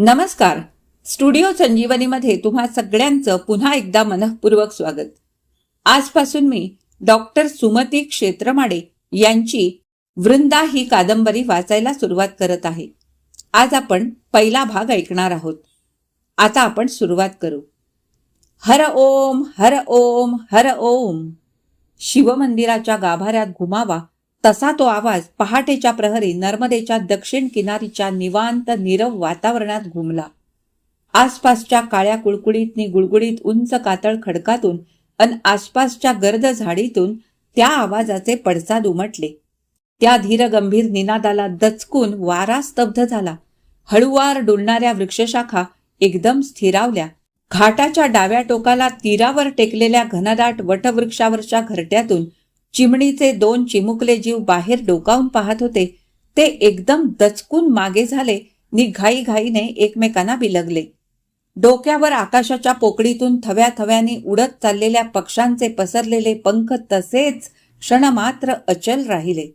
नमस्कार. स्टुडिओ संजीवनीमध्ये तुम्हा सगळ्यांचं पुन्हा एकदा मनःपूर्वक स्वागत. आजपासून मी डॉक्टर सुमती क्षेत्रमाडे यांची वृंदा ही कादंबरी वाचायला सुरुवात करत आहे. आज आपण पहिला भाग ऐकणार आहोत. आता आपण सुरुवात करू. हर ओम हर ओम हर ओम. शिवमंदिराच्या गाभाऱ्यात घुमावा तसा तो आवाज पहाटेच्या प्रहरी नर्मदेच्या दक्षिण किनारीच्या निवांत नीरव वातावरणात घुमला. आसपासच्या काळ्या कुळकुळीतनी गुळगुळीत उंच कातळ खडकातून अन आसपासच्या गर्द झाडीतून त्या आवाजाचे पडसाद उमटले. त्या धीरगंभीर निनादाला दचकून वारा स्तब्ध झाला. हळुवार डुलणाऱ्या वृक्षशाखा एकदम स्थिरावल्या. घाटाच्या डाव्या टोकाला तीरावर टेकलेल्या घनदाट वटवृक्षावरच्या घरट्यातून चिमणीचे दोन चिमुकले जीव बाहेर डोकावून पाहत होते. ते एकदम दचकून मागे झाले नि घाईघाईने एकमेकांना बिलगले. डोक्यावर आकाशाच्या पोकळीतून थव्या थव्याने उडत चाललेल्या पक्ष्यांचे पसरलेले पंख तसेच क्षणमात्र अचल राहिले.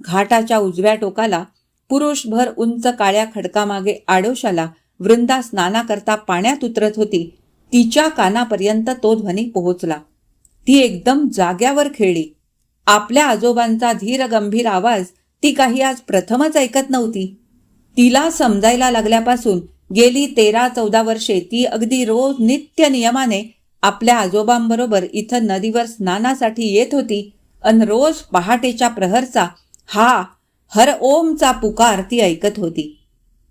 घाटाच्या उजव्या टोकाला पुरुषभर उंच काळ्या खडकामागे आडोशाला वृंदा स्नानाकरता पाण्यात उतरत होती. तिच्या कानापर्यंत तो ध्वनी पोहोचला. ती एकदम जाग्यावर खेळली. आपल्या आजोबांचा धीर गंभीर आवाज ती काही आज प्रथमच ऐकत नव्हती. तिला समजायला लागल्यापासून गेली तेरा चौदा वर्षे ती अगदी रोज नित्य नियमाने आपल्या आजोबांबरोबर इथं नदीवर स्नानासाठी येत होती अन रोज पहाटेच्या प्रहरचा हा हर ओमचा पुकार ती ऐकत होती.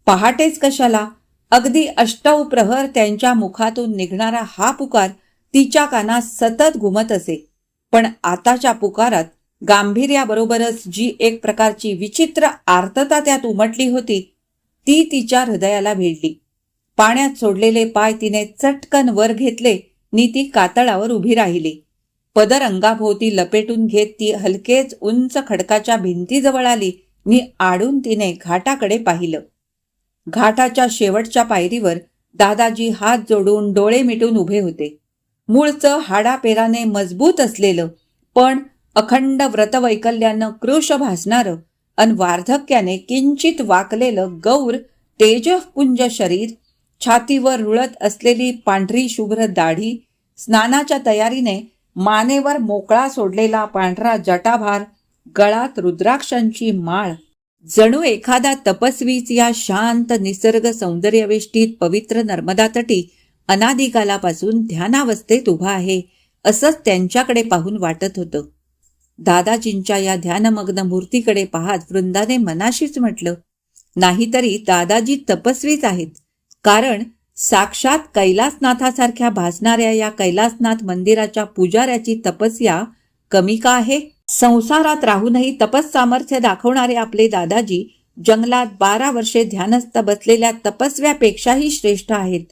पहाटेच कशाला? अगदी अष्टव प्रहर त्यांच्या मुखातून निघणारा हा पुकार तिच्या कानात सतत घुमत असे. पण आताच्या पुकारात गांभीर्याबरोबरच जी एक प्रकारची विचित्र आर्तता त्यात उमटली होती ती तिच्या हृदयाला भिडली पाण्यात सोडलेले पाय तिने चटकन वर घेतले नि ती कातळावर उभी राहिली. पदर अंगाभोवती लपेटून घेत ती हलकेच उंच खडकाच्या भिंतीजवळ आली नि आडून तिने घाटाकडे पाहिलं. घाटाच्या शेवटच्या पायरीवर दादाजी हात जोडून डोळे मिटून उभे होते. मूळचं हाडापेराने मजबूत असलेलं पण अखंड व्रतवैकल्यानं कृश भासणारं अन वार्धक्याने किंचित वाकलेलं गौर तेजपुंज शरीर छातीवर रुळत असलेली पांढरी शुभ्र दाढी स्नानाच्या तयारीने मानेवर मोकळा सोडलेला पांढरा जटाभार गळात रुद्राक्षांची माळ. जणू एखादा तपस्वीच या शांत निसर्ग सौंदर्यवेष्टीत पवित्र नर्मदा तटी अनादिकालापासून ध्यानावस्थेत उभा आहे असंच त्यांच्याकडे पाहून वाटत होतं. दादाजींच्या या ध्यानमग्न मूर्तीकडे पाहत वृंदाने मनाशीच म्हटलं नाहीतरी दादाजी तपस्वीच आहेत. कारण साक्षात कैलासनाथासारख्या भासणाऱ्या या कैलासनाथ मंदिराच्या पुजाऱ्याची तपस्या कमी का आहे? संसारात राहूनही तपस सामर्थ्य दाखवणारे आपले दादाजी जंगलात बारा वर्षे ध्यानस्थ बसलेल्या तपस्व्यापेक्षाही श्रेष्ठ आहेत.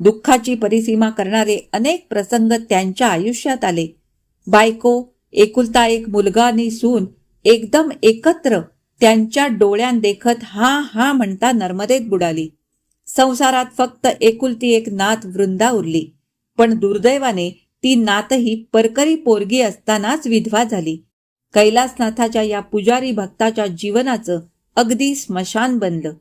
दुःखाची परिसीमा करणारे अनेक प्रसंग त्यांच्या आयुष्यात आले. बायको एकुलता एक मुलगा आणि सून एकदम एकत्र त्यांच्या डोळ्यान देखत हा हा म्हणता नर्मदेत बुडाली. संसारात फक्त एकुलती एक नात वृंदा उरली. पण दुर्दैवाने ती नातही परकरी पोरगी असतानाच विधवा झाली. कैलासनाथाच्या या पुजारी भक्ताच्या जीवनाचं अगदी स्मशान बनलं.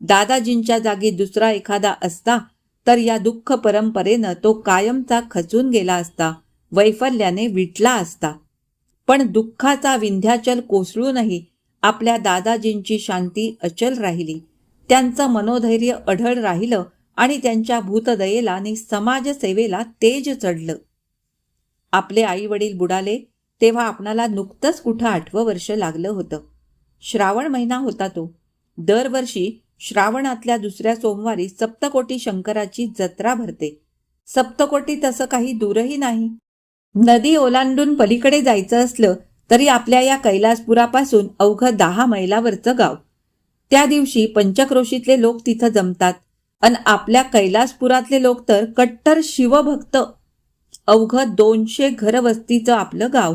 दादाजींच्या जागी दुसरा एखादा असता तर या दुःख परंपरेनं तो कायमचा खचून गेला असता वैफल्याने विटला असता. पण दुःखाचा विंध्याचल कोसळूनही आपल्या दादाजींची शांती अचल राहिली. त्यांचं मनोधैर्य अढळ राहिलं आणि त्यांच्या भूतदयेला आणि समाजसेवेला तेज चढलं. आपले आई वडील बुडाले तेव्हा आपणाला नुकतंच कुठं आठवं वर्ष लागलं होतं. श्रावण महिना होता तो. दरवर्षी श्रावणातल्या दुसऱ्या सोमवारी सप्तकोटी शंकराची जत्रा भरते. सप्तकोटी तसं काही दूरही नाही. नदी ओलांडून पलीकडे जायचं असलं तरी आपल्या या कैलासपुरापासून अवघं दहा मैलावरचं गाव. त्या दिवशी पंचक्रोशीतले लोक तिथं जमतात. अन आपल्या कैलासपुरातले लोक तर कट्टर शिवभक्त. अवघं दोनशे घरवस्तीचं आपलं गाव.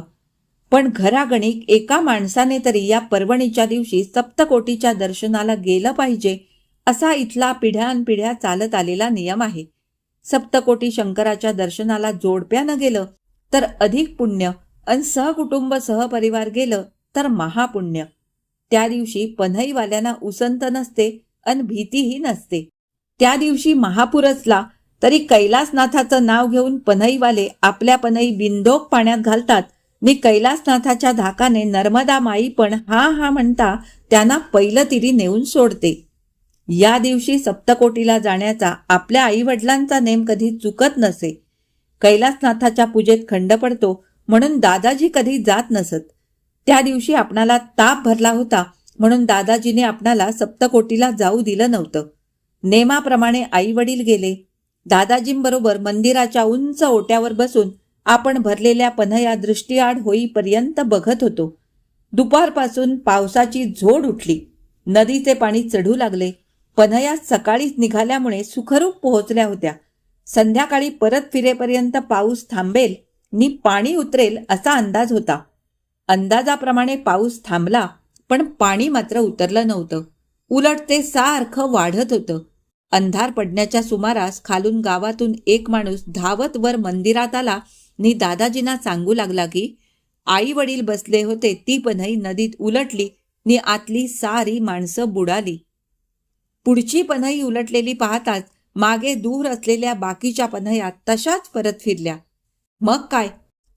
पण घरागणिक एका माणसाने तरी या पर्वणीच्या दिवशी सप्तकोटीच्या दर्शनाला गेलं पाहिजे असा इथला पिढ्यानपिढ्या चालत आलेला नियम आहे. सप्तकोटी शंकराच्या दर्शनाला जोडप्यानं गेलं तर अधिक पुण्य अन सहकुटुंब सहपरिवार गेलं तर महापुण्य. त्या दिवशी पन्हईवाल्यांना उसंत नसते अन भीतीही नसते. त्या दिवशी महापुरसला तरी कैलासनाथाचं नाव घेऊन पन्हईवाले आपल्या पन्हई बिंदोक पाण्यात घालतात नि कैलासनाथाच्या धाकाने नर्मदा माई पण हा हा म्हणता त्यांना पहिलं तिरी नेऊन सोडते. या दिवशी सप्तकोटीला जाण्याचा आपल्या आईवडिलांचा नेम कधी चुकत नसे. कैलासनाथाच्या पूजेत खंड पडतो म्हणून दादाजी कधी जात नसत. त्या दिवशी आपणाला ताप भरला होता म्हणून दादाजीने आपणाला सप्तकोटीला जाऊ दिलं नव्हतं. नेमाप्रमाणे आई वडील गेले. दादाजींबरोबर मंदिराच्या उंच ओट्यावर बसून आपण भरलेल्या पन्हया दृष्टीआड होईपर्यंत बघत होतो. दुपारपासून पावसाची झोड उठली. नदीचे पाणी चढू लागले. पन्हया सकाळीच निघाल्यामुळे सुखरूप पोहोचल्या होत्या. संध्याकाळी परत फिरेपर्यंत पाऊस थांबेल नि पाणी उतरेल असा अंदाज होता. अंदाजाप्रमाणे पाऊस थांबला पण पाणी मात्र उतरलं नव्हतं. उलट ते सारखं वाढत होतं. अंधार पडण्याच्या सुमारास खालून गावातून एक माणूस धावत वर मंदिरात आला नि दादाजींना सांगू लागला की आई वडील बसले होते ती पन्हई नदीत उलटली नि आतली सारी माणसं बुडाली. पुढची पन्हई उलटलेली पाहताच मागे दूर असलेल्या बाकीच्या पन्हया तशाच परत फिरल्या. मग काय?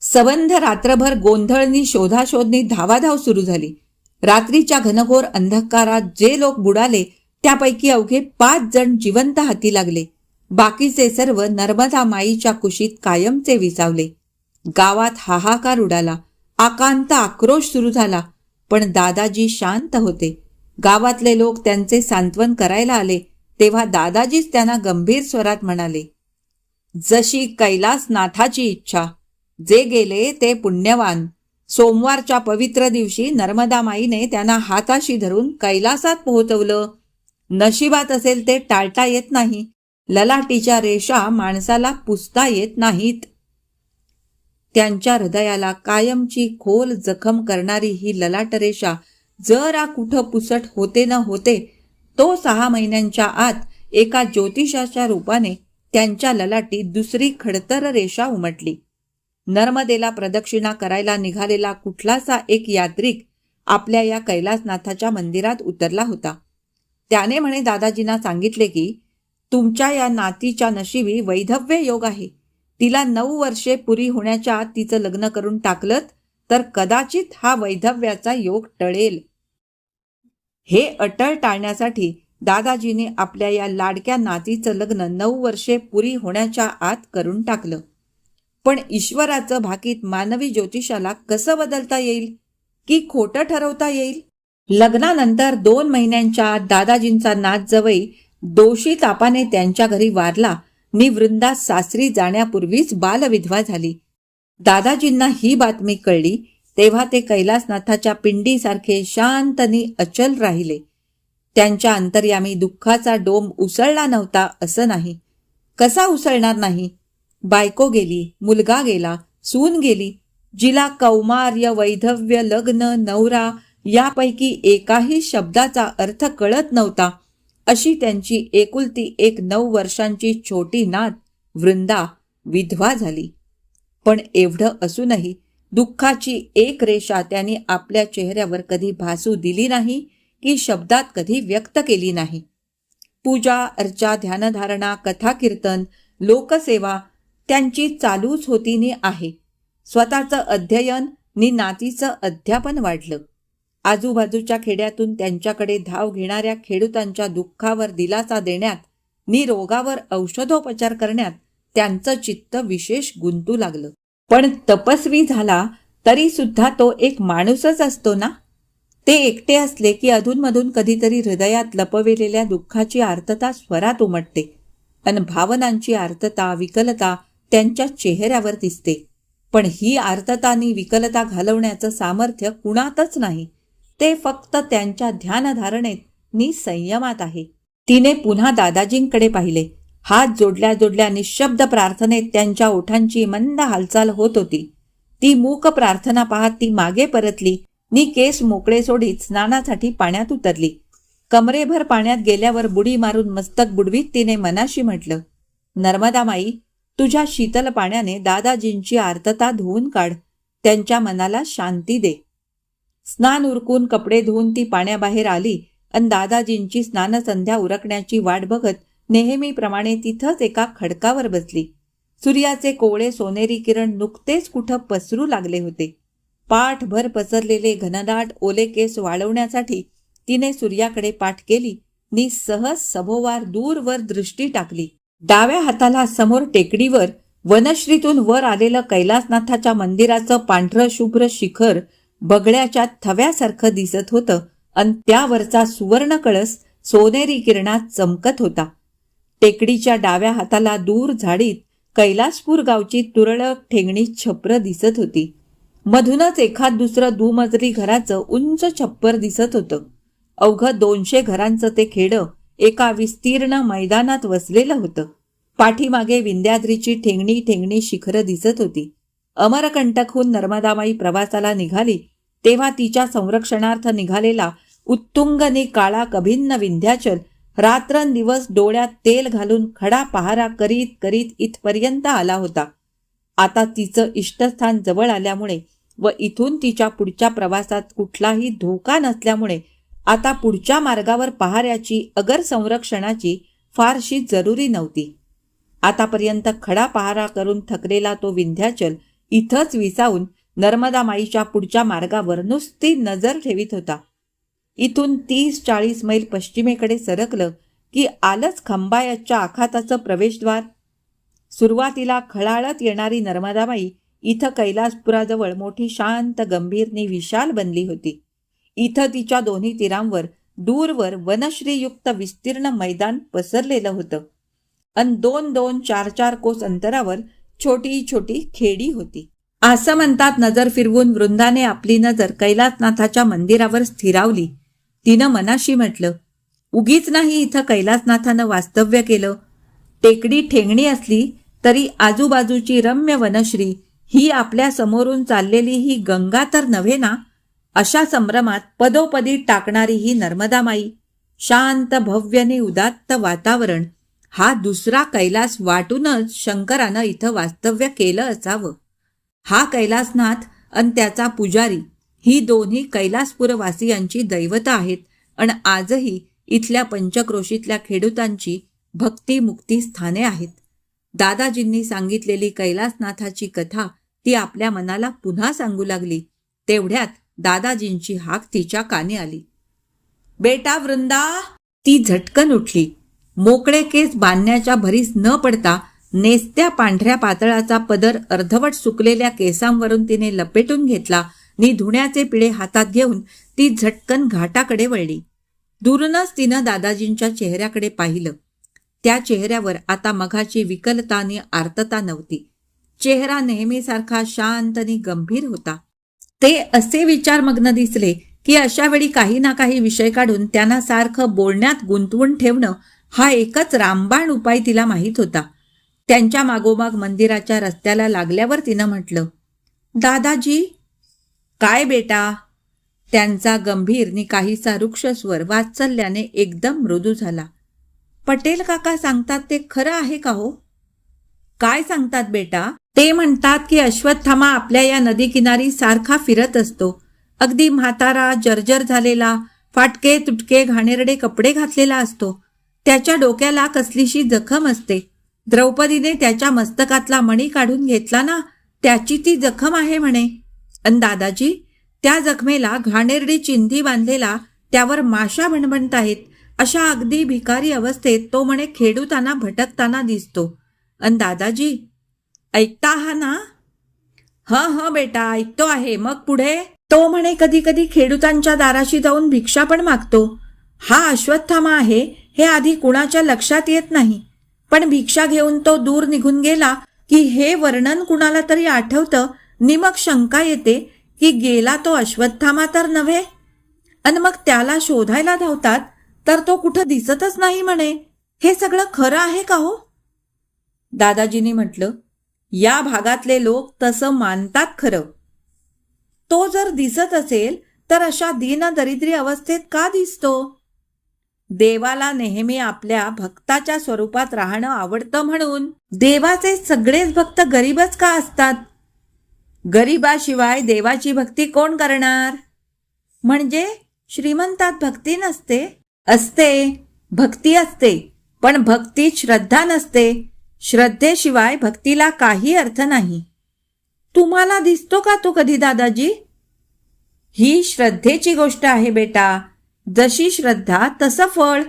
सबंध रात्रभर गोंधळनी शोधाशोधनी धावाधाव सुरू झाली. रात्रीच्या घनघोर अंधकारात जे लोक बुडाले त्यापैकी अवघे पाच जण जिवंत हाती लागले. बाकीचे सर्व नर्मदा माईच्या कुशीत कायमचे विसावले. गावात हाहाकार उडाला. आकांत आक्रोश सुरू झाला. पण दादाजी शांत होते. गावातले लोक त्यांचे सांत्वन करायला आले तेव्हा दादाजीच त्यांना गंभीर स्वरात म्हणाले जशी कैलासनाथाची इच्छा जे गेले ते पुण्यवान. सोमवारच्या पवित्र दिवशी नर्मदा माईने त्यांना हाताशी धरून कैलासात पोहोचवलं. नशिबात असेल ते टाळता येत नाही. ललाटीच्या रेषा माणसाला पुसता येत नाहीत. त्यांच्या हृदयाला कायमची खोल जखम करणारी ही ललाट रेषा जरा कुठं पुसट होते न होते तो सहा महिन्यांच्या आत एका ज्योतिषाच्या रूपाने त्यांच्या ललाटी दुसरी खडतर रेषा उमटली. नर्मदेला प्रदक्षिणा करायला निघालेला कुठलासा एक यात्रिक आपल्या या कैलासनाथाच्या मंदिरात उतरला होता. त्याने म्हणे दादाजींना सांगितले की तुमच्या या नातीच्या नशिबी वैधव्य योग आहे. तिला नऊ वर्षे पुरी होण्याच्या आत तिचं लग्न करून टाकलं तर कदाचित हा वैधव्याचा योग टळेल. हे अटळ टाळण्यासाठी दादाजीने आपल्या या लाडक्या नातीचं लग्न नऊ वर्षे पुरी होण्याच्या आत करून टाकलं. पण ईश्वराचं भाकीत मानवी ज्योतिषाला कसं बदलता येईल? की खोटं ठरवता येईल? लग्नानंतर दोन महिन्यांच्या आत दादाजींचा नात जवई दोषी तापाने त्यांच्या घरी वारला. मी वृंदा सासरी जाण्यापूर्वीच बालविधवा झाली. दादाजींना ही बातमी कळली तेव्हा ते कैलासनाथाच्या पिंडीसारखे शांतनी अचल राहिले. त्यांच्या अंतर्यामी दुःखाचा डोम उसळला नव्हता असं नाही. कसा उसळणार नाही? बायको गेली मुलगा गेला सून गेली. जिला कौमार्य वैधव्य लग्न नवरा यापैकी एकाही शब्दाचा अर्थ कळत नव्हता. अशी त्यांची एकुलती एक नऊ वर्षांची छोटी नात वृंदा विधवा झाली. पण एवढं असूनही दुःखाची एक रेषा त्यांनी आपल्या चेहऱ्यावर कधी भासू दिली नाही की शब्दात कधी व्यक्त केली नाही. पूजा अर्चा ध्यानधारणा कथा कीर्तन लोकसेवा त्यांची चालूच होतीने आहे. स्वतःचं अध्ययन नि नातीचं अध्यापन वाढलं. आजूबाजूच्या खेड्यातून त्यांच्याकडे धाव घेणाऱ्या खेडूतांच्या दुःखावर दिलासा देण्यात निरोगावर औषधोपचार करण्यात त्यांचं चित्त विशेष गुंतू लागलं. पण तपस्वी झाला तरी सुद्धा तो एक माणूसच असतो ना? ते एकटे असले की अधूनमधून कधीतरी हृदयात लपविलेल्या दुःखाची आर्तता स्वरात उमटते अन भावनांची आर्तता विकलता त्यांच्या चेहऱ्यावर दिसते. पण ही आर्ततानी विकलता घालवण्याचं सामर्थ्य कुणातच नाही. ते फक्त त्यांच्या ध्यानधारणेत नि संयमात आहे. तिने पुन्हा दादाजींकडे पाहिले. हात जोडल्या जोडल्या निशब्द प्रार्थनेत त्यांच्या ओठांची मंद हालचाल होत होती. ती मूक प्रार्थना पाहत ती मागे परतली. नी केस मोकळे सोडीत स्नानासाठी पाण्यात उतरली. कमरेभर पाण्यात गेल्यावर बुडी मारून मस्तक बुडवीत तिने मनाशी म्हटलं नर्मदा माई तुझ्या शीतल पाण्याने दादाजींची आर्तता धुवून काढ. त्यांच्या मनाला शांती दे. स्नान उरकून कपडे धुवून ती पाण्याबाहेर आली अन दादाजींची स्नानसंध्या उरकण्याची वाट बघत नेहमीप्रमाणे तिथंच एका खडकावर बसली. सूर्याचे कोवळे सोनेरी किरण नुकतेच कुठं पसरू लागले होते. पाठभर पसरलेले घनदाट ओले केस वाळवण्यासाठी तिने सूर्याकडे पाठ केली नि सहज सभोवार दूरवर दृष्टी टाकली. डाव्या हाताला समोर टेकडीवर वनश्रीतून वर आलेलं कैलासनाथाच्या मंदिराचं पांढरं शुभ्र शिखर बगड्याच्या थव्यासारखं दिसत होतं आणि त्यावरचा सुवर्ण कळस सोनेरी किरणात चमकत होता. टेकडीच्या डाव्या हाताला दूर झाडीत कैलासपूर गावची तुरळक ठेंगणी छप्र दिसत होती. मधूनच एखाद दुसरं दुमजली घराचं उंच छप्पर दिसत होतं. अवघं दोनशे घरांचं ते खेडं एका विस्तीर्ण मैदानात वसलेलं होतं. पाठीमागे विंध्याद्रीची ठेंगणी ठेंगणी शिखरं दिसत होती. अमरकंटकहून नर्मदामाई प्रवासाला निघाली तेव्हा तिच्या संरक्षणार्थ निघालेला उत्तुंगने काळा कभिन्न विंध्याचल रात्रंदिवस डोळ्यात तेल घालून खडा पहारा करीत करीत इथपर्यंत आला होता. आता तिचं इष्टस्थान जवळ आल्यामुळे व इथून तिच्या पुढच्या प्रवासात कुठलाही धोका नसल्यामुळे आता पुढच्या मार्गावर पहाऱ्याची अगर संरक्षणाची फारशी जरुरी नव्हती. आतापर्यंत खडा पहारा करून थकलेला तो विंध्याचल इथंच विसावून नर्मदा माईच्या पुढच्या मार्गावर नुसती नजर ठेवीत होता. इथून तीस चाळीस मैल पश्चिमेकडे सरकलं की आलंच खंबायाच्या आखाताचं प्रवेशद्वार. सुरुवातीला खळाळत येणारी नर्मदाबाई इथं कैलासपुराजवळ मोठी शांत गंभीरनी विशाल बनली होती. इथं तिच्या दोन्ही तीरांवर दूरवर वनश्रीयुक्त विस्तीर्ण मैदान पसरलेलं होतं. अन दोन दोन चार चार कोस अंतरावर छोटी छोटी खेडी होती. असं म्हणतात नजर फिरवून वृंदाने आपली नजर कैलासनाथाच्या मंदिरावर स्थिरावली. तिनं मनाशी म्हटलं उगीच नाही इथं कैलासनाथानं वास्तव्य केलं. टेकडी ठेंगणी असली तरी आजूबाजूची रम्य वनश्री ही आपल्या समोरून चाललेली ही गंगा तर नव्हे ना? अशा संभ्रमात पदोपदी टाकणारी ही नर्मदामाई शांत भव्यने उदात्त वातावरण हा दुसरा कैलास वाटूनच शंकरानं इथं वास्तव्य केलं असावं. हा कैलासनाथ अन त्याचा पुजारी ही दोन्ही कैलासपुरवासियांची दैवत आहेत आणि आजही इथल्या पंचक्रोशीतल्या खेडूतांची भक्ती मुक्ती स्थाने आहेत. दादाजींनी सांगितलेली कैलासनाथाची कथा ती आपल्या मनाला पुन्हा सांगू लागली. तेवढ्यात दादाजींची हाक तिच्या कानी आली. बेटा वृंदा ती झटकन उठली. मोकळे केस बांधण्याच्या भरीस न पडता नेसत्या पांढऱ्या पातळाचा पदर अर्धवट सुकलेल्या केसांवरून तिने लपेटून घेतला. नि धुण्याचे पिळे हातात घेऊन ती झटकन घाटाकडे वळली. दूरनच तिनं दादाजींच्या चेहऱ्याकडे पाहिलं. त्या चेहऱ्यावर आता मघाची विकलता आणि आर्तता नव्हती. चेहरा नेहमीसारखा शांत आणि गंभीर होता. ते असे विचारमग्न दिसले की अशा वेळी काही ना काही विषय काढून त्यांना सारखं बोलण्यात गुंतवून ठेवणं हा एकच रामबाण उपाय तिला माहीत होता. त्यांच्या मागोमाग मंदिराच्या रस्त्याला लागल्यावर तिनं म्हटलं दादाजी काय बेटा? त्यांचा गंभीर नि काहीसा रुक्ष स्वर वात्सल्याने एकदम मृदू झाला. पटेल काका सांगतात ते खरं आहे का हो? काय सांगतात बेटा? ते म्हणतात की अश्वत्थामा आपल्या या नदीकिनारी सारखा फिरत असतो. अगदी म्हातारा जर्जर झालेला फाटके तुटके घाणेरडे कपडे घातलेला असतो. त्याच्या डोक्याला कसलीशी जखम असते. द्रौपदीने त्याच्या मस्तकातला मणी काढून घेतला ना त्याची ती जखम आहे म्हणे. अन दादाजी त्या जखमेला घाणेरडी चिंधी बांधलेला त्यावर माशा भणभणत आहेत. अशा अगदी भिकारी अवस्थेत तो म्हणे खेडूताना भटकताना दिसतो. अन दादाजी ऐकता हा ना? ह ह बेटा ऐकतो आहे. मग पुढे? तो म्हणे कधी कधी खेडूतांच्या दाराशी जाऊन भिक्षा पण मागतो. हा अश्वत्थामा आहे हे आधी कुणाच्या लक्षात येत नाही. पण भिक्षा घेऊन तो दूर निघून गेला की हे वर्णन कुणाला तरी आठवतं? नि मग शंका येते की गेला तो अश्वत्थामा तर नव्हे? आणि मग त्याला शोधायला धावतात तर तो कुठं दिसतच नाही म्हणे. हे सगळं खरं आहे का हो? दादाजींनी म्हटलं या भागातले लोक तसं मानतात खरं. तो जर दिसत असेल तर अशा दीनदरिद्री अवस्थेत का दिसतो? देवाला नेहमी आपल्या भक्ताच्या स्वरूपात राहणं आवडतं म्हणून. देवाचे सगळेच भक्त गरीबच का असतात? गरीबाशिवाय देवाची भक्ती कोण करणार? म्हणजे श्रीमंतात भक्ती नसते? असते. भक्ती असते. पण भक्तीत श्रद्धा नसते. श्रद्धेशिवाय भक्तीला काही अर्थ नाही. तुम्हाला दिसतो का तो कधी दादाजी? ही श्रद्धेची गोष्ट आहे बेटा. जशी श्रद्धा तसं फळ.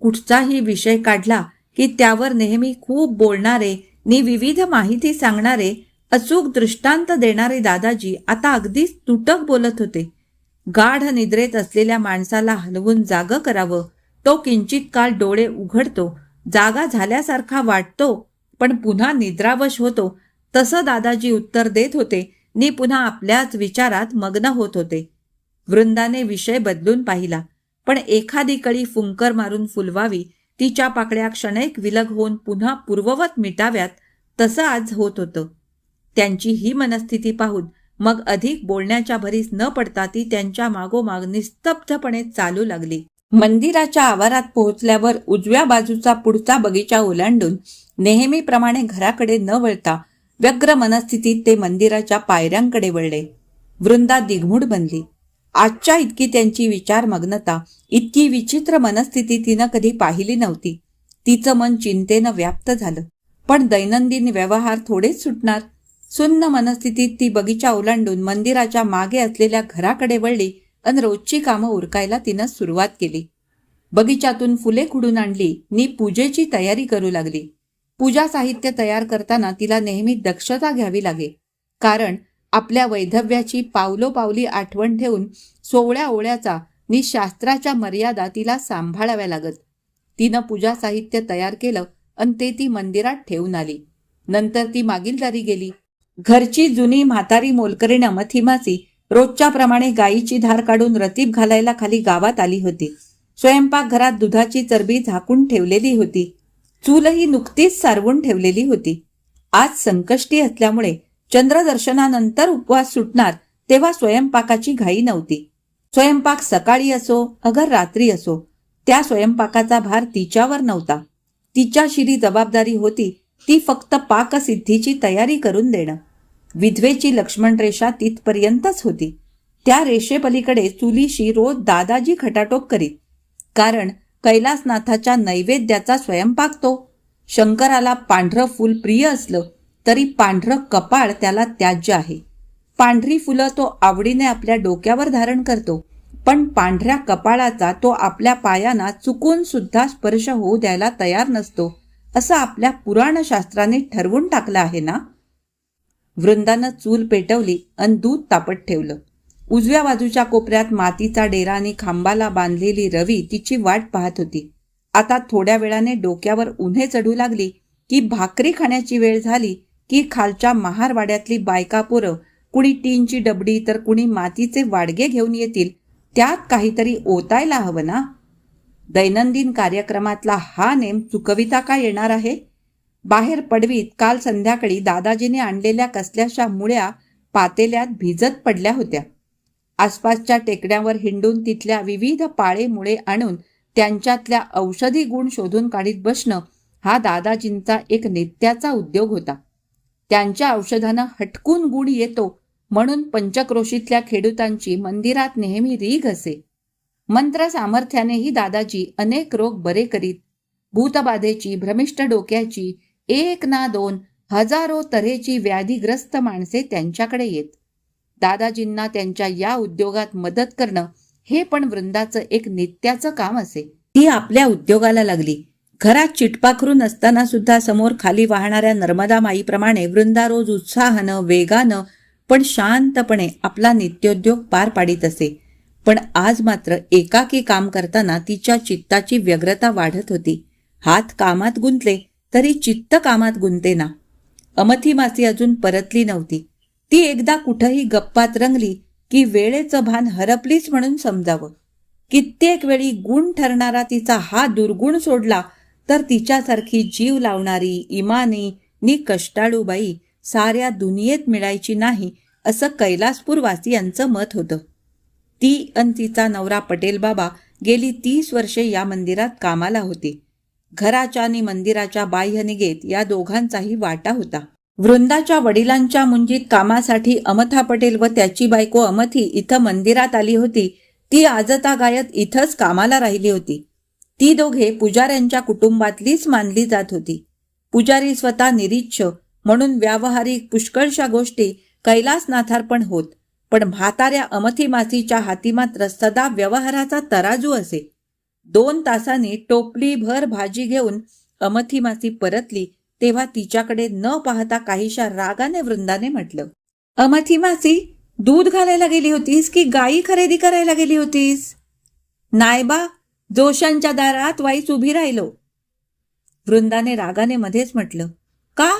कुठचाही विषय काढला की त्यावर नेहमी खूप बोलणारे नि विविध माहिती सांगणारे अचूक दृष्टांत देणारे दादाजी आता अगदीच तुटक बोलत होते. गाढ निद्रेत असलेल्या माणसाला हलवून जाग करावं. तो किंचित काळ डोळे उघडतो. जागा झाल्यासारखा वाटतो पण पुन्हा निद्रावश होतो. तसं दादाजी उत्तर देत होते नि पुन्हा आपल्याच विचारात मग्न होत होते. वृंदाने विषय बदलून पाहिला. पण एखादी कळी फुंकर मारून फुलवावी तिच्या पाकड्या क्षणैक विलग होऊन पुन्हा पूर्ववत मिटाव्यात तसं आज होत होतं. त्यांची ही मनस्थिती पाहून मग अधिक बोलण्याच्या भरीस न पडता ती त्यांच्या मागोमाग निस्तब्धपणे चालू लागली. मंदिराच्या आवारात पोहोचल्यावर उजव्या बाजूचा पुढचा बगीचा ओलांडून नेहमीप्रमाणे घराकडे न वळता व्यग्र मनस्थितीत ते मंदिराच्या पायऱ्यांकडे वळले. वृंदा दिघमूड बनली. आजच्या इतकी त्यांची विचारमग्नता इतकी विचित्र मनस्थिती तिनं कधी पाहिली नव्हती. तिचं मन चिंतेनं व्याप्त झालं. पण दैनंदिन व्यवहार थोडेच सुटणार. सुन्न मनस्थितीत ती बगीचा ओलांडून मंदिराच्या मागे असलेल्या घराकडे वळली आणि रोजची कामं उरकायला तिनं सुरुवात केली. बगीच्यातून फुले खुडून आणली नी पूजेची तयारी करू लागली. पूजा साहित्य तयार करताना तिला नेहमी दक्षता घ्यावी लागे. कारण आपल्या वैधव्याची पावलोपावली आठवण ठेवून सोवळ्या ओळ्याचा नि शास्त्राच्या मर्यादा तिला सांभाळाव्या लागत. तिनं पूजा साहित्य तयार केलं आणि ते ती मंदिरात ठेवून आली. नंतर ती मागील दारी गेली. घरची जुनी म्हातारी मोलकरीण अमथिमासी रोजच्याप्रमाणे गायीची धार काढून रतीब घालायला खाली गावात आली होती. स्वयंपाकघरात दुधाची चरबी झाकून ठेवलेली होती. चूलही नुकतीच सारवून ठेवलेली होती. आज संकष्टी असल्यामुळे चंद्रदर्शनानंतर उपवास सुटणार तेव्हा स्वयंपाकाची घाई नव्हती. स्वयंपाक सकाळी असो अगर रात्री असो त्या स्वयंपाकाचा भार तिच्यावर नव्हता. तिच्या शिरी जबाबदारी होती ती फक्त पाकसिद्धीची तयारी करून देणं. विधवेची लक्ष्मण रेषा तिथपर्यंतच होती. त्या रेषेपलीकडे चुलीशी रोज दादाजी खटाटोप करीत. कारण कैलासनाथाच्या नैवेद्याचा स्वयंपाक तो. शंकराला पांढरं फूल प्रिय असलं. तरी पांढरं कपाळ त्याला त्याज्य आहे. पांढरी फुलं तो आवडीने आपल्या डोक्यावर धारण करतो पण पांढऱ्या कपाळाचा तो आपल्या पायांना चुकून सुद्धा स्पर्श होऊ द्यायला तयार नसतो असं आपल्या पुराणशास्त्राने ठरवून टाकलं आहे ना? वृंदानं चूल पेटवली आणि दूध तापत ठेवलं. उजव्या बाजूच्या कोपऱ्यात मातीचा डेरा आणि खांबाला बांधलेली रवी तिची वाट पाहत होती. आता थोड्या वेळाने डोक्यावर उन्हे चढू लागली की भाकरी खाण्याची वेळ झाली की खालच्या महारवाड्यातली बायका पोरं कुणी टीनची डबडी तर कुणी मातीचे वाडगे घेऊन येतील त्यात काहीतरी ओतायला हवं ना? दैनंदिन कार्यक्रमातला हा नेम चुकविता का येणार आहे? बाहेर पडवीत काल संध्याकाळी दादाजीने आणलेल्या कसल्याशा मुळ्या पातेल्यात भिजत पडल्या होत्या. आसपासच्या टेकड्यावर हिंडून तिथल्या विविध पाळे मुळे आणून त्यांच्यातल्या औषधी गुण शोधून काढीत बसणं हा दादाजींचा एक नित्याचा उद्योग होता. त्यांच्या औषधानं हटकून गुण येतो म्हणून पंचक्रोशीतल्या खेडूतांची मंदिरात नेहमी रीघ असे. मंत्र सामर्थ्यानेही दादाजी अनेक रोग बरे करीत. भूतबाधेची भ्रमिष्ट डोक्याची एक ना दोन हजारो तऱ्हेची व्याधीग्रस्त माणसे त्यांच्याकडे येत. दादाजींना त्यांच्या या उद्योगात मदत करणं हे पण वृंदाचं एक नित्याचं काम असे. ती आपल्या उद्योगाला लागली. घरात चिटपाखरून असताना सुद्धा समोर खाली वाहणाऱ्या नर्मदा माईप्रमाणे वृंदा रोज उत्साहानं वेगानं पण शांतपणे आपला नित्योद्योग पार पाडित असे. पण आज मात्र एकाकी काम करताना तिच्या चित्ताची व्यग्रता वाढत होती. हात कामात गुंतले तरी चित्त कामात गुंते ना. अमथी मासी अजून परतली नव्हती. ती एकदा कुठंही गप्पात रंगली की वेळेचं भान हरपलीच म्हणून समजावं. कित्येक वेळी गुण ठरणारा तिचा हा दुर्गुण सोडला तर तिच्यासारखी जीव लावणारी इमानी नि कष्टाळूबाई साऱ्या दुनियेत मिळायची नाही असं कैलासपूर वासियांचं मत होतं. ती अन तिचा नवरा पटेल बाबा गेली तीस वर्षे या मंदिरात कामाला होती. घराच्या आणि मंदिराच्या बाह्य निगेत या दोघांचाही वाटा होता. वृंदाच्या वडिलांच्या मुंजीत कामासाठी अमथा पटेल व त्याची बायको अमथी इथं मंदिरात आली होती. ती आजता गायत इथंच कामाला राहिली होती. ती दोघे पुजाऱ्यांच्या कुटुंबातलीच मानली जात होती. पुजारी स्वतः निरीच्छ म्हणून व्यावहारिक पुष्कळशा गोष्टी कैलासनाथार्पण होत पण म्हाताऱ्या अमथी मासीच्या हाती मात्र सदा व्यवहाराचा तराजू असे. दोन तासांनी टोपली भर भाजी घेऊन अमथी मासी परतली तेव्हा तिच्याकडे न पाहता काहीशा रागाने वृंदाने म्हटलं अमथी मासी दूध घालायला गेली होतीस की गायी खरेदी करायला गेली होतीस? नायबा जोशांच्या दारात वाईच उभी राहिलो. वृंदाने रागाने मध्येच म्हटलं का?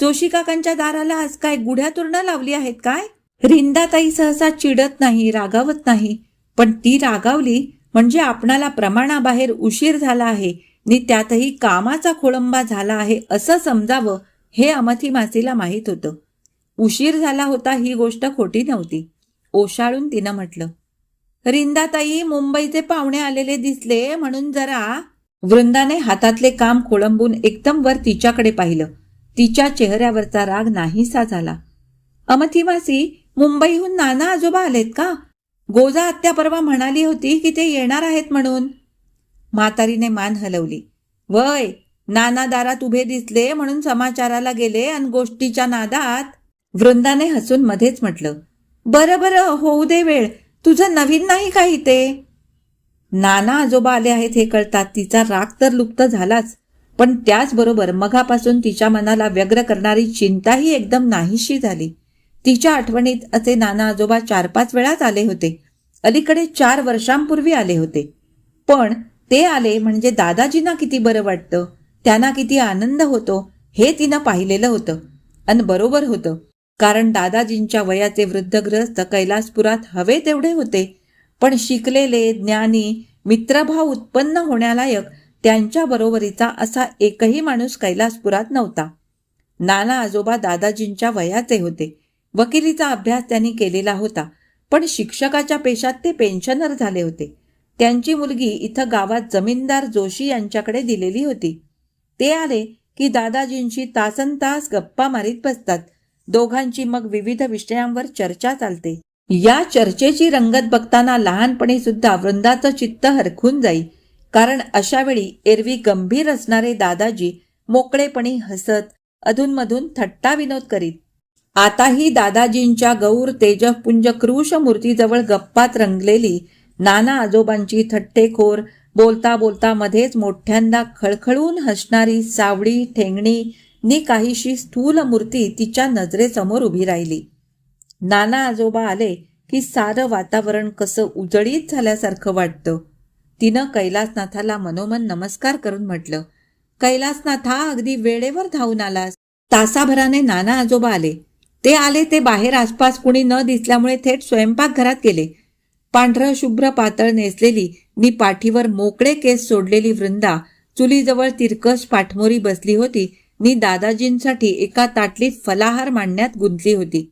जोशी काकांच्या दाराला आज काय गुढ्या तुरणं लावली आहेत काय? रिंदाताई सहसा चिडत नाही रागावत नाही. पण ती रागावली म्हणजे आपणाला प्रमाणाबाहेर उशीर झाला आहे नि त्यातही कामाचा खोळंबा झाला आहे असं समजावं हे अमथी मासीला माहीत होतं. उशीर झाला होता ही गोष्ट खोटी नव्हती. ओशाळून तिनं म्हटलं रिंदाताई मुंबईचे पाहुणे आलेले दिसले म्हणून जरा वृंदाने हातातले काम कोळंबून एकदम वर तिच्याकडे पाहिलं. तिच्या चेहऱ्यावरचा राग नाहीसा झाला. अमथी मासी मुंबईहून नाना आजोबा आलेत का? गोजा आत्या परवा म्हणाली होती की ते येणार आहेत म्हणून. म्हातारीने मान हलवली. वय नाना दारात उभे दिसले म्हणून समाचाराला गेले आणि गोष्टीच्या नादात वृंदाने हसून मध्येच म्हटलं. बरं बरं होऊ दे वेळ. तुझं नवीन नाही काही ते नाना आजोबा आले आहेत हे कळतात. तिचा राग तर लुप्त झालाच. पण त्याचबरोबर मघापासून तिच्या मनाला व्यग्र करणारी चिंताही एकदम नाहीशी झाली. तिच्या आठवणीत असे नाना आजोबा चार पाच वेळाच आले होते. अलीकडे चार वर्षांपूर्वी आले होते. पण ते आले म्हणजे दादाजींना किती बरं वाटतं? त्यांना किती आनंद होतो? हे तिनं पाहिलेलं होतं. आणि बरोबर होतं. कारण दादाजींच्या वयाचे वृद्धग्रस्त कैलासपुरात हवे तेवढे होते. पण शिकलेले ज्ञानी मित्रभाव उत्पन्न होण्यालायक त्यांच्या बरोबरीचा असा एकही माणूस कैलासपुरात नव्हता. नाना आजोबा दादाजींच्या वयाचे होते. वकिलीचा अभ्यास त्यांनी केलेला होता पण शिक्षकाच्या पेशात ते पेन्शनर झाले होते. त्यांची मुलगी इथं गावात जमीनदार जोशी यांच्याकडे दिलेली होती. ते आले की दादाजींशी तासन तास गप्पा मारीत बसतात. दोघांची मग विविध विषयांवर चर्चा चालते. या चर्चेची रंगत बघताना लहानपणी सुद्धा वृंदाचं चित्त हरखून जाई. कारण अशावेळी एरवी गंभीर असणारे दादाजी मोकळेपणी हसत अधूनमधून थट्टा विनोद करीत. आताही दादाजींच्या गौर तेजपुंज क्रूश मूर्तीजवळ गप्पात रंगलेली नाना आजोबांची थट्टेखोर बोलता बोलता मध्येच मोठ्यांदा खळखळून हसणारी सावडी ठेंगणी नी काहीशी स्थूल मूर्ती तिच्या नजरेसमोर उभी राहिली. नाना आजोबा आले की सारं वातावरण कसं उजळीत झाल्यासारखं वाटतं. तिनं कैलासनाथाला मनोमन नमस्कार करून म्हटलं कैलासनाथा अगदी वेळेवर धावून आलास. तासाभराने नाना आजोबा आले. ते आले ते बाहेर आसपास कुणी न दिसल्यामुळे थेट स्वयंपाकघरात गेले. पांढरं शुभ्र पातळ नेसलेली मी पाठीवर मोकळे केस सोडलेली वृंदा चुलीजवळ तिरकस पाठमोरी बसली होती मी दादाजींसाठी एका ताटलीत फलाहार मांडण्यात गुंतली होती.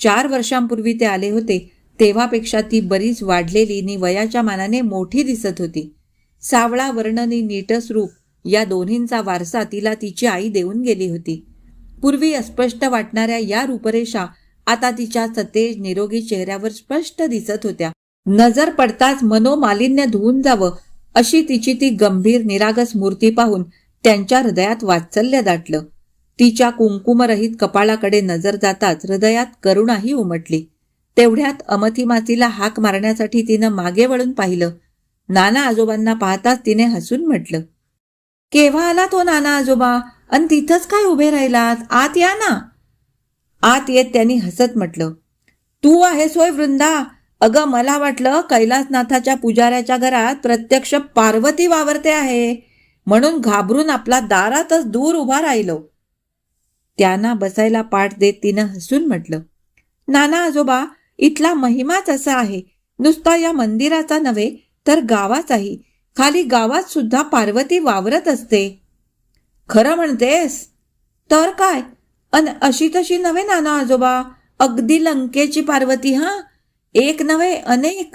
चार वर्षांपूर्वी ते आले होते तेव्हापेक्षा ती बरीच वाढलेली नि वयाच्या मानाने मोठी दिसत होती. सावळा वर्णनी नीटस रूप या दोन्हींचा वारसा तिला तिची आई देऊन गेली होती. पूर्वी अस्पष्ट वाटणाऱ्या या रूपरेषा आता तिच्या सतेज निरोगी चेहऱ्यावर स्पष्ट दिसत होत्या. नजर पडताच मनोमालिन्य धुवून जावं अशी तिची ती गंभीर निरागस मूर्ती पाहून त्यांच्या हृदयात वात्सल्य दाटलं. तिच्या कुंकुमरहित कपाळाकडे नजर जाताच हृदयात करुणाही उमटली. तेवढ्यात अमथी मातीला हाक मारण्यासाठी तिनं मागे वळून पाहिलं. नाना आजोबांना पाहताच तिने हसून म्हटलं केव्हा आला तो नाना आजोबा? अन तिथंच काय उभे राहिलात? आत या ना. आत येत त्यांनी हसत म्हटलं तू आहेस होय वृंदा? अगं मला वाटलं कैलासनाथाच्या पुजाऱ्याच्या घरात प्रत्यक्ष पार्वती वावरते आहे. म्हणून घाबरून आपला दारातच दूर उभा राहिलो. त्यांना बसायला पाठ देत तिनं हसून म्हटलं नाना आजोबा इथला महिमाच असा आहे. नुसता या मंदिराचा नव्हे तर गावाचाही. खाली गावात सुद्धा पार्वती वावरत असते. खरं म्हणतेस? तर काय? अन अशी तशी नव्हे नाना आजोबा? अगदी लंकेची पार्वती हा? एक नव्हे अनेक?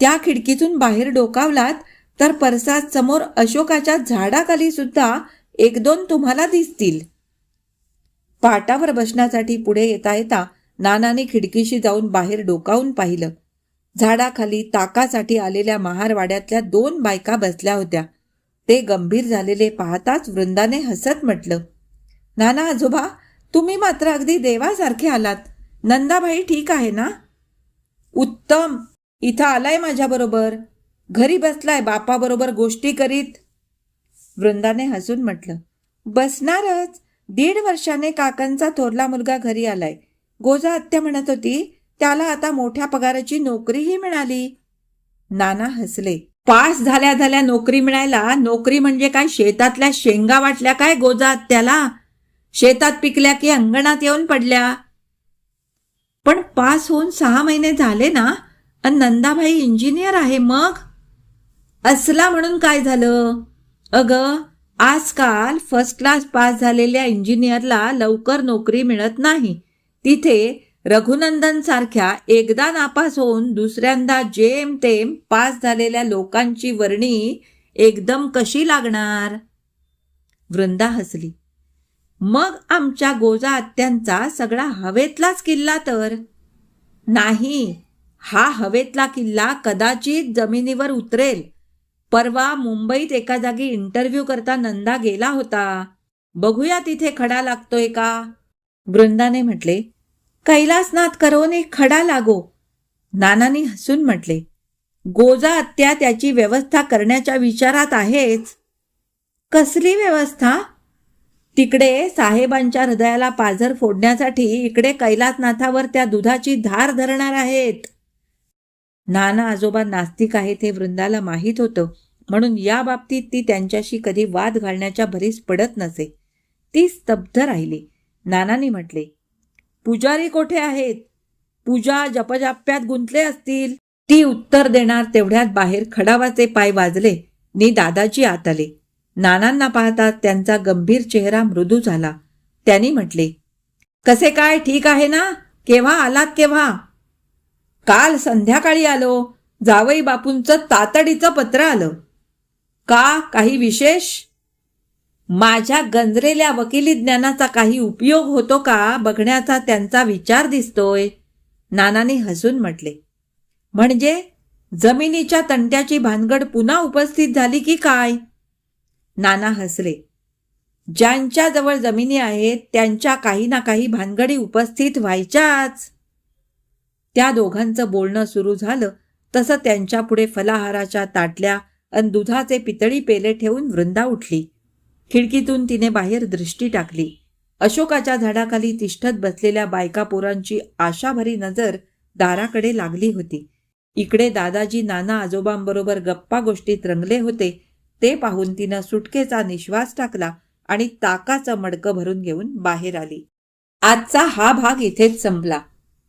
त्या खिडकीतून बाहेर डोकावलात तर परसात समोर अशोकाच्या झाडाखाली सुद्धा एक दोन तुम्हाला दिसतील. पाटावर बसण्यासाठी पुढे येता येता नानाने खिडकीशी जाऊन बाहेर डोकावून पाहिलं. झाडाखाली ताकासाठी आलेल्या महारवाड्यातल्या दोन बायका बसल्या होत्या. ते गंभीर झालेले पाहताच वृंदाने हसत म्हटलं नाना आजोबा तुम्ही मात्र अगदी देवासारखे आलात. नंदाबाई ठीक आहे ना? उत्तम. इथं आलाय माझ्याबरोबर. घरी बसलाय बापाबरोबर गोष्टी करीत. वृंदाने हसून म्हटलं बसणारच. दीड वर्षाने काकांचा थोरला मुलगा घरी आलाय. गोजा आत्या म्हणत होती त्याला आता मोठ्या पगाराची नोकरीही मिळाली. नाना हसले. पास झाल्या झाल्या नोकरी मिळायला नोकरी म्हणजे काय? शेतातल्या शेंगा वाटल्या काय गोजा आत्याला? शेतात पिकल्या की अंगणात येऊन पडल्या? पण पास होऊन सहा महिने झाले ना अन नंदाभाई इंजिनियर आहे मग? असला म्हणून काय झालं? अगं आजकाल फर्स्ट क्लास पास झालेल्या इंजिनियरला लवकर नोकरी मिळत नाही. तिथे रघुनंदन सारख्या एकदा नापास होऊन दुसऱ्यांदा जेम तेम पास झालेल्या लोकांची वर्णी एकदम कशी लागणार? वृंदा हसली. मग आमच्या गोजा आत्यांचा सगळा हवेतलाच किल्ला तर? नाही हा हवेतला किल्ला कदाचित जमिनीवर उतरेल. परवा मुंबईत एका जागी इंटरव्ह्यू करता नंदा गेला होता. बघूया तिथे खडा लागतोय का? वृंदाने म्हटले कैलासनाथ करोने खडा लागो. नानानी हसून म्हटले गोजा आत्या त्याची व्यवस्था करण्याच्या विचारात आहेच. कसली व्यवस्था? तिकडे साहेबांच्या हृदयाला पाझर फोडण्यासाठी इकडे कैलासनाथावर त्या दुधाची धार धरणार आहेत. नाना आजोबा नास्तिक आहेत हे वृंदाला माहीत होतं. म्हणून या बाबतीत ती त्यांच्याशी कधी वाद घालण्याच्या भरीस पडत नसे. ती स्तब्ध राहिली. नानांनी म्हटले पुजारी कोठे आहेत? पूजा जपजाप्यात गुंतले असतील. ती उत्तर देणार तेवढ्यात बाहेर खडावाचे पाय वाजले. नि दादाजी आत आले नानांना पाहता त्यांचा गंभीर चेहरा मृदू झाला. त्यांनी म्हटले कसे काय? ठीक आहे ना? केव्हा आलात केव्हा? काल संध्याकाळी आलो. जावई बापूंचं तातडीचं पत्र आलं. का? काही विशेष? माझ्या गंजरेल्या वकिली ज्ञानाचा काही उपयोग होतो का? बघण्याचा त्यांचा विचार दिसतोय. नानाने हसून म्हटले. म्हणजे? जमिनीच्या तंट्याची भानगड पुन्हा उपस्थित झाली की काय? नाना हसले. ज्यांच्याजवळ जमिनी आहेत त्यांच्या काही ना काही भानगडी उपस्थित व्हायच्याच. त्या दोघांचं बोलणं सुरू झालं. तसं त्यांच्यापुढे फलाहाराच्या ताटल्या अन दुधाचे पितळी पेले ठेवून वृंदा उठली. खिडकीतून तिने बाहेर दृष्टी टाकली. अशोकाच्या झाडाखाली तिष्ठत बसलेल्या बायका पोरांची आशाभरी नजर दाराकडे लागली होती. इकडे दादाजी नाना आजोबांबरोबर गप्पा गोष्टीत रंगले होते. ते पाहून तिनं सुटकेचा निश्वास टाकला आणि ताकाचं मडकं भरून घेऊन बाहेर आली. आजचा हा भाग इथेच संपला.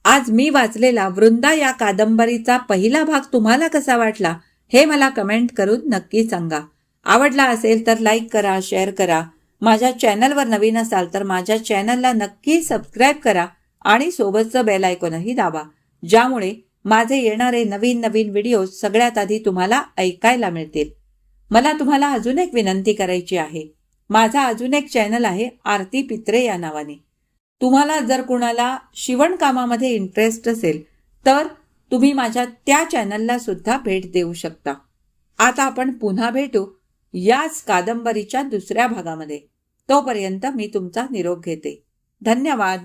आज मी वाचलेला वृंदा या कादंबरीचा पहिला भाग तुम्हाला कसा वाटला हे मला कमेंट करून नक्की सांगा. आवडला असेल तर लाईक करा शेअर करा. माझ्या चॅनलवर नवीन असाल तर माझ्या चॅनलला नक्की सबस्क्राईब करा आणि सोबतचं बेल आयकॉनही दाबा ज्यामुळे माझे येणारे नवीन नवीन व्हिडिओ सगळ्यात आधी तुम्हाला ऐकायला मिळतील. मला तुम्हाला अजून एक विनंती करायची आहे. माझा अजून एक चॅनल आहे आरती पित्रे या नावाने. तुम्हाला जर कुणाला शिवणकामामध्ये इंटरेस्ट असेल तर तुम्ही माझ्या त्या चॅनलला सुद्धा भेट देऊ शकता. आता आपण पुन्हा भेटू याच कादंबरीच्या दुसऱ्या भागामध्ये. तोपर्यंत मी तुमचा निरोप घेते. धन्यवाद.